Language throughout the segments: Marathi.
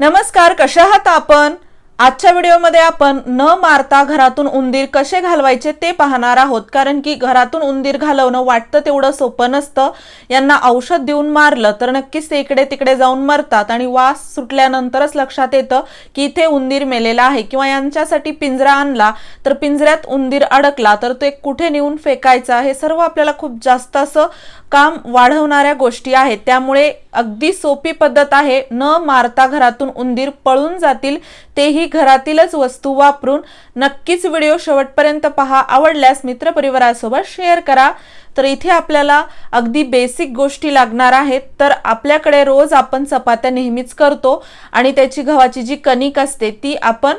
नमस्कार कशा आहात आपण? आजच्या व्हिडिओमध्ये आपण न मारता घरातून उंदीर कसे घालवायचे ते पाहणार आहोत. कारण की घरातून उंदीर घालवणं वाटतं तेवढं सोपं नसतं. यांना औषध देऊन मारलं तर नक्कीच ते इकडे तिकडे जाऊन मरतात. आणि वास सुटल्यानंतरच लक्षात येतं की इथे उंदीर मेलेला आहे. किंवा यांच्यासाठी पिंजरा आणला तर पिंजऱ्यात उंदीर अडकला तर ते कुठे नेऊन फेकायचा? हे सर्व आपल्याला खूप जास्त असं काम वाढवणाऱ्या गोष्टी आहेत. त्यामुळे अगदी सोपी पद्धत आहे. न मारता घरातून उंदीर पळून जातील तेही घरातीलच वस्तू वापरून. नक्कीच व्हिडिओ शेवटपर्यंत पहा. आवडल्यास मित्रपरिवारासोबत शेअर करा. तर इथे आपल्याला अगदी बेसिक गोष्टी लागणार आहेत. तर आपल्याकडे रोज आपण चपात्या नेहमीच करतो आणि त्याची गव्हाची जी कणिक असते ती आपण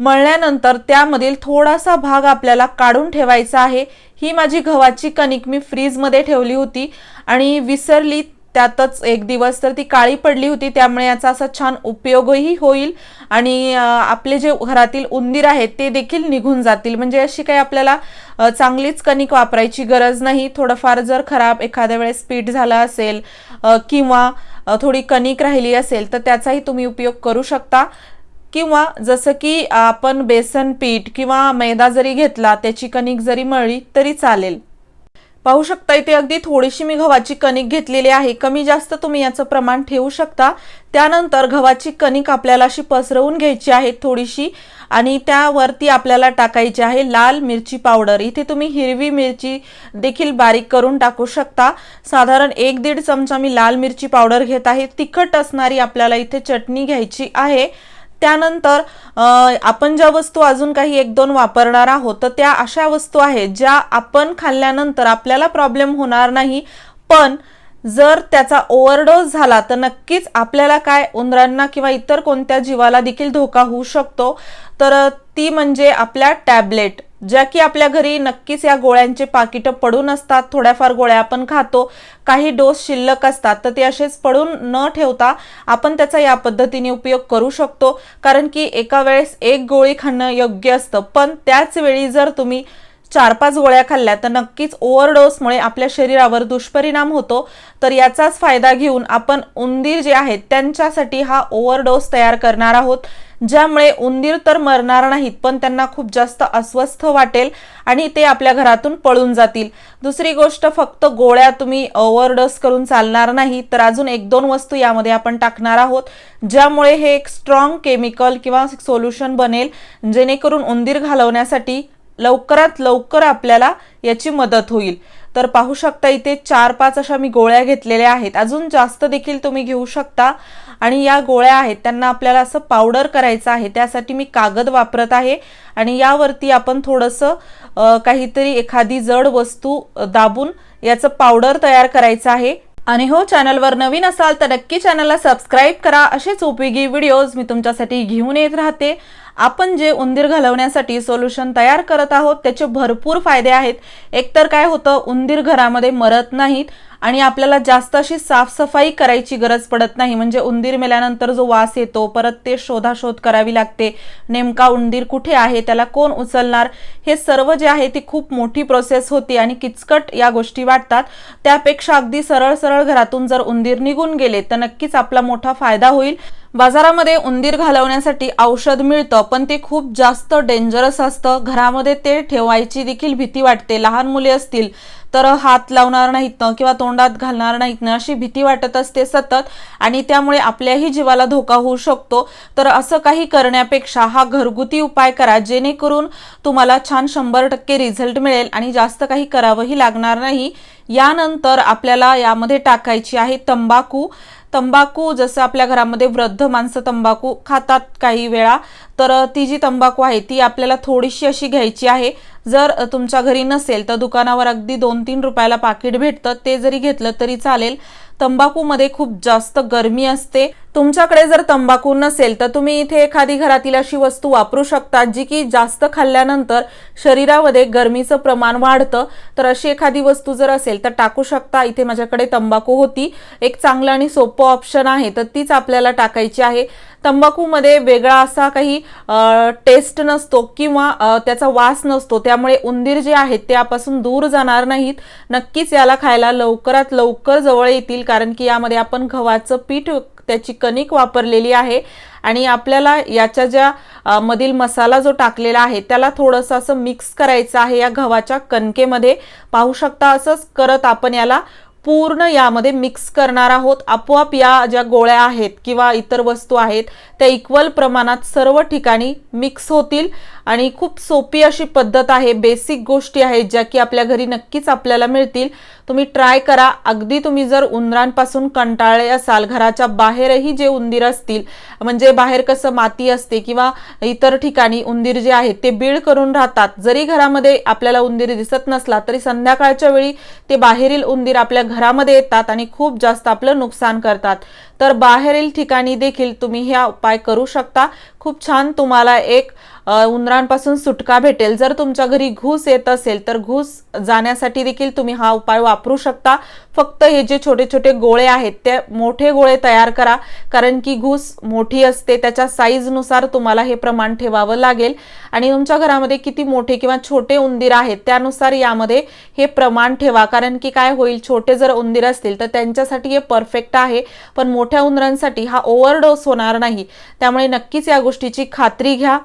मळल्यानंतर त्यामधील थोडासा भाग आपल्याला काढून ठेवायचा आहे. ही माझी गव्हाची कणिक मी फ्रीजमध्ये ठेवली होती आणि विसरली त्यातच एक दिवस तर ती काळी पडली होती त्यामुळे याचा असा छान उपयोगही होईल. आणि आपले जे घरातील उंदीर आहेत ते देखील निघून जातील. म्हणजे अशी काही आपल्याला चांगलीच कणिक वापरायची गरज नाही. थोडंफार जर खराब एखाद्या वेळेस पीठ झालं असेल किंवा थोडी कणिक राहिली असेल तर त्याचाही तुम्ही उपयोग करू शकता. किंवा जसं की आपण बेसन पीठ किंवा मैदा जरी घेतला त्याची कणिक जरी मळली तरी चालेल. पाहू शकता इथे अगदी थोडीशी मी गव्हाची कणिक घेतलेली आहे. कमी जास्त तुम्ही याचं प्रमाण ठेवू शकता. त्यानंतर गव्हाची कणिक आपल्याला अशी पसरवून घ्यायची आहे थोडीशी आणि त्यावरती आपल्याला टाकायची आहे लाल मिरची पावडर. इथे तुम्ही हिरवी मिरची देखील बारीक करून टाकू शकता. साधारण एक दीड चमचा मी लाल मिरची पावडर घेत आहे. तिखट असणारी आपल्याला इथे चटणी घ्यायची आहे. त्यानंतर आपण ज्या वस्तू अजून काही एक दोन वापरणार आहोत तर त्या अशा वस्तू आहेत ज्या आपण खाल्ल्यानंतर आपल्याला प्रॉब्लेम होणार नाही. पण जर त्याचा ओव्हरडोस झाला तर नक्कीच आपल्याला काय उंदरांना किंवा इतर कोणत्या जीवाला देखील धोका होऊ शकतो. तर ती म्हणजे आपल्या टॅबलेट. ज्या की आपल्या घरी नक्कीच या गोळ्यांचे पाकिटं पडून असतात थोड्याफार गोळ्या आपण खातो काही डोस शिल्लक असतात तर ते असेच पडून न ठेवता आपण त्याचा या पद्धतीने उपयोग करू शकतो. कारण की एका वेळेस एक गोळी खाणं योग्य असतं पण त्याच वेळी जर तुम्ही चार पाच गोळ्या खाल्ल्या तर नक्कीच ओव्हरडोसमुळे आपल्या शरीरावर दुष्परिणाम होतो. तर याचाच फायदा घेऊन आपण उंदीर जे आहेत त्यांच्यासाठी हा ओव्हरडोस तयार करणार आहोत. ज्यामुळे उंदीर तर मरणार नाहीत पण त्यांना खूप जास्त अस्वस्थ वाटेल आणि ते आपल्या घरातून पळून जातील. दुसरी गोष्ट फक्त गोळ्या तुम्ही ओव्हरडोस करून चालणार नाही तर अजून एक दोन वस्तू यामध्ये आपण टाकणार आहोत. ज्यामुळे हे एक स्ट्रॉंग केमिकल किंवा सोल्युशन बनेल जेणेकरून उंदीर घालवण्यासाठी लवकरात लवकर आपल्याला याची मदत होईल. तर पाहू शकता इथे चार पाच अशा मी गोळ्या घेतलेल्या आहेत. अजून जास्त देखील तुम्ही घेऊ शकता. आणि या गोळ्या आहेत त्यांना आपल्याला असं पावडर करायचं आहे. त्यासाठी मी कागद वापरत आहे. आणि यावरती आपण थोडंसं काहीतरी एखादी जड वस्तू दाबून याचं पावडर तयार करायचं आहे. आणि हो चॅनलवर नवीन असाल तर नक्की चॅनलला सबस्क्राईब करा. असेच उपयोगी व्हिडिओज मी तुमच्यासाठी घेऊन येत राहते. आपण जे उंदीर घालवण्यासाठी सोल्युशन तयार करत आहोत त्याचे भरपूर फायदे आहेत. एकतर काय होतं उंदीर घरामध्ये मरत नाहीत. आणि आपल्याला जास्त अशी साफसफाई करायची गरज पडत नाही. म्हणजे उंदीर मेल्यानंतर जो वास येतो परत ते शोधाशोध करावी लागते. नेमका उंदीर कुठे आहे? त्याला कोण उचलणार? हे सर्व जे आहे ती खूप मोठी प्रोसेस होती आणि किचकट या गोष्टी वाटतात. त्यापेक्षा अगदी सरळ सरळ घरातून जर उंदीर निघून गेले तर नक्कीच आपला मोठा फायदा होईल. बाजारामध्ये उंदीर घालवण्यासाठी औषध मिळतं पण ते खूप जास्त डेंजरस असतं. घरामध्ये ते ठेवायची देखील भीती वाटते. लहान मुले असतील तर हात लावणार नाहीत ना किंवा तोंडात घालणार नाहीत ना अशी भीती वाटत असते सतत. आणि त्यामुळे आपल्याही जीवाला धोका होऊ शकतो. तर असं काही करण्यापेक्षा हा घरगुती उपाय करा जेणेकरून तुम्हाला छान शंभर टक्के रिझल्ट मिळेल आणि जास्त काही करावंही लागणार नाही. यानंतर आपल्याला यामध्ये टाकायची आहे तंबाखू. तंबाखू जसं आपल्या घरामध्ये वृद्ध माणसं तंबाखू खातात काही वेळा तर ती जी तंबाखू आहे ती आपल्याला थोडीशी अशी घ्यायची आहे. जर तुमच्या घरी नसेल तर दुकानावर अगदी दोन तीन रुपयाला पाकिट भेटतं. ते जरी घेतलं तरी चालेल. तंबाखूमध्ये खूप जास्त गरमी असते. तुमच्याकडे जर तंबाखू नसेल तर तुम्ही इथे एखादी घरातील अशी वस्तू वापरू शकता जी की जास्त खाल्ल्यानंतर शरीरामध्ये गरमीचं प्रमाण वाढतं. तर अशी एखादी वस्तू जर असेल तर टाकू शकता. इथे माझ्याकडे तंबाखू होती. एक चांगलं आणि सोपं ऑप्शन आहे तर तीच आपल्याला टाकायची आहे. तंबाखूमध्ये वेगळा असा काही टेस्ट नसतो किंवा त्याचा वास नसतो. त्यामुळे उंदीर जे आहेत ते यापासून दूर जाणार नाहीत. नक्कीच याला खायला लवकरात लवकर जवळ येतील कारण की यामध्ये आपण गव्हाचं पीठ त्याची कणिक वापरलेली आहे. आणि आपल्याला याच्या ज्या मधील मसाला जो टाकलेला आहे त्याला थोडंसं असं मिक्स करायचं आहे या गव्हाच्या कणकेमध्ये. पाहू शकता असंच करत आपण याला पूर्ण यामध्ये मिक्स करणार आहोत. आपोआप या ज्या गोळ्या आहेत किंवा इतर वस्तू आहेत त्या इक्वल प्रमाणात सर्व ठिकाणी मिक्स होतील. आणि खूप सोपी अशी पद्धत आहे बेसिक गोष्टी आहेत ज्या की आपल्या घरी नक्कीच आपल्याला मिळतील. तुम्ही ट्राय करा. अगदी तुम्ही जर उंदरांपासून कंटाळले असाल घराच्या बाहेरही जे उंदीर असतील म्हणजे बाहेर कसं माती असते किंवा इतर ठिकाणी उंदीर जे आहेत ते बीळ करून राहतात. जरी घरामध्ये आपल्याला उंदीर दिसत नसला तरी संध्याकाळच्या वेळी ते बाहेरील उंदीर आपल्या घरामध्ये येतात आणि खूप जास्त आपलं नुकसान करतात. तर बाहेरील ठिकाणी देखील तुम्ही हा उपाय करू शकता. खूप छान तुम्हाला एक उंदरांपासून सुटका भेटेल. जर तुमच्या घरी घूस येत असेल तर घूस जाण्यासाठी देखील तुम्ही हा उपाय वापरू शकता. फक्त हे जे छोटे छोटे गोळे आहेत ते मोठे गोळे तयार करा. कारण की घूस मोठी असते त्याच्या साईजनुसार तुम्हाला हे प्रमाण ठेवावं लागेल. आणि तुमच्या घरामध्ये किती मोठे किंवा छोटे उंदीर आहेत त्यानुसार यामध्ये हे प्रमाण ठेवा. कारण की काय होईल छोटे जर उंदीर असतील तर त्यांच्यासाठी हे परफेक्ट आहे. पण मोठ्या उंदरांसाठी हा ओव्हरडोस होणार नाही. त्यामुळे नक्कीच या गोष्टीची खात्री घ्या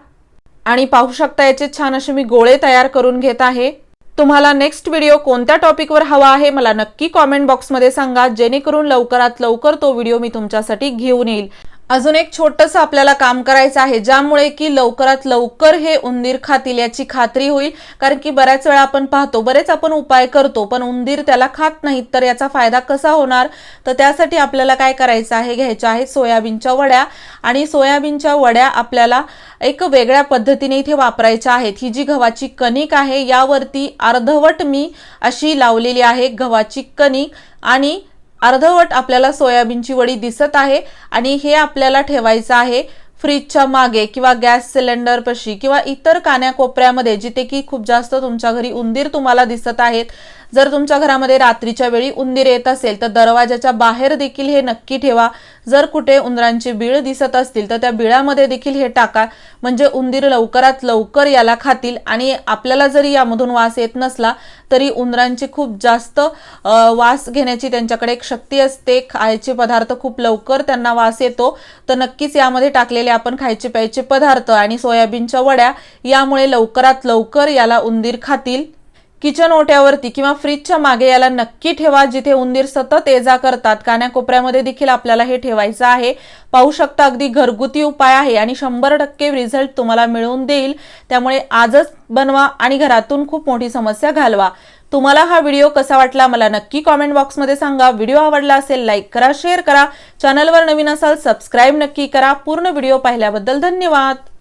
आणि पाहू शकता याचे छान असे मी गोळे तयार करून घेत आहे. तुम्हाला नेक्स्ट व्हिडिओ कोणत्या टॉपिकवर हवा आहे मला नक्की कॉमेंट बॉक्समध्ये सांगा जेणेकरून लवकरात लवकर तो व्हिडिओ मी तुमच्यासाठी घेऊन येईल. अजून एक छोटंसं आपल्याला काम करायचं आहे ज्यामुळे की लवकरात लवकर हे उंदीर खातील याची खात्री होईल. कारण की बऱ्याच वेळा आपण पाहतो बरेच आपण उपाय करतो पण उंदीर त्याला खात नाहीत तर याचा फायदा कसा होणार? तर त्यासाठी आपल्याला काय करायचं आहे घ्यायच्या आहेत सोयाबीनच्या वड्या. आणि सोयाबीनच्या वड्या आपल्याला एक वेगळ्या पद्धतीने इथे वापरायच्या आहेत. ही जी गव्हाची कणिक आहे यावरती अर्धवट मी अशी लावलेली आहे गव्हाची कणिक. आणि अर्धवट आपल्याला सोयाबीनची वडी दिसत आहे आणि हे आपल्याला ठेवायचं आहे. फ्रीजच्या मागे किंवा गॅस सिलेंडरपाशी किंवा इतर कान्याकोपऱ्यामध्ये जिथे की खूप जास्त तुमच्या घरी उंदीर तुम्हाला दिसत आहेत. जर तुमच्या घरामध्ये रात्रीच्या वेळी उंदीर येत असेल तर दरवाजाच्या बाहेर देखील हे नक्की ठेवा. जर कुठे उंदरांची बीळ दिसत असतील तर त्या बिळामध्ये देखील हे टाका. म्हणजे उंदीर लवकरात लवकर याला खातील आणि आपल्याला जरी यामधून वास येत नसला तरी उंदरांची खूप जास्त वास घेण्याची त्यांच्याकडे एक शक्ती असते. खायचे पदार्थ खूप लवकर त्यांना वास येतो. तर नक्कीच यामध्ये टाकलेले आपण खायचे प्यायचे पदार्थ आणि सोयाबीनच्या वड्या यामुळे लवकरात लवकर याला उंदीर खातील. किचन ओट्यावरती किंवा फ्रीजच्या मागे याला नक्की ठेवा जिथे उंदीर सतत ये जा करतात. कान्याकोपऱ्यामध्ये देखील आपल्याला हे ठेवायचं आहे. पाहू शकता अगदी घरगुती उपाय आहे आणि शंभर टक्के रिझल्ट तुम्हाला मिळवून देईल. त्यामुळे आजच बनवा आणि घरातून खूप मोठी समस्या घालवा. तुम्हाला हा व्हिडिओ कसा वाटला मला नक्की कॉमेंट बॉक्समध्ये सांगा. व्हिडिओ आवडला असेल लाईक करा शेअर करा. चॅनलवर नवीन असाल सबस्क्राईब नक्की करा. पूर्ण व्हिडिओ पाहिल्याबद्दल धन्यवाद.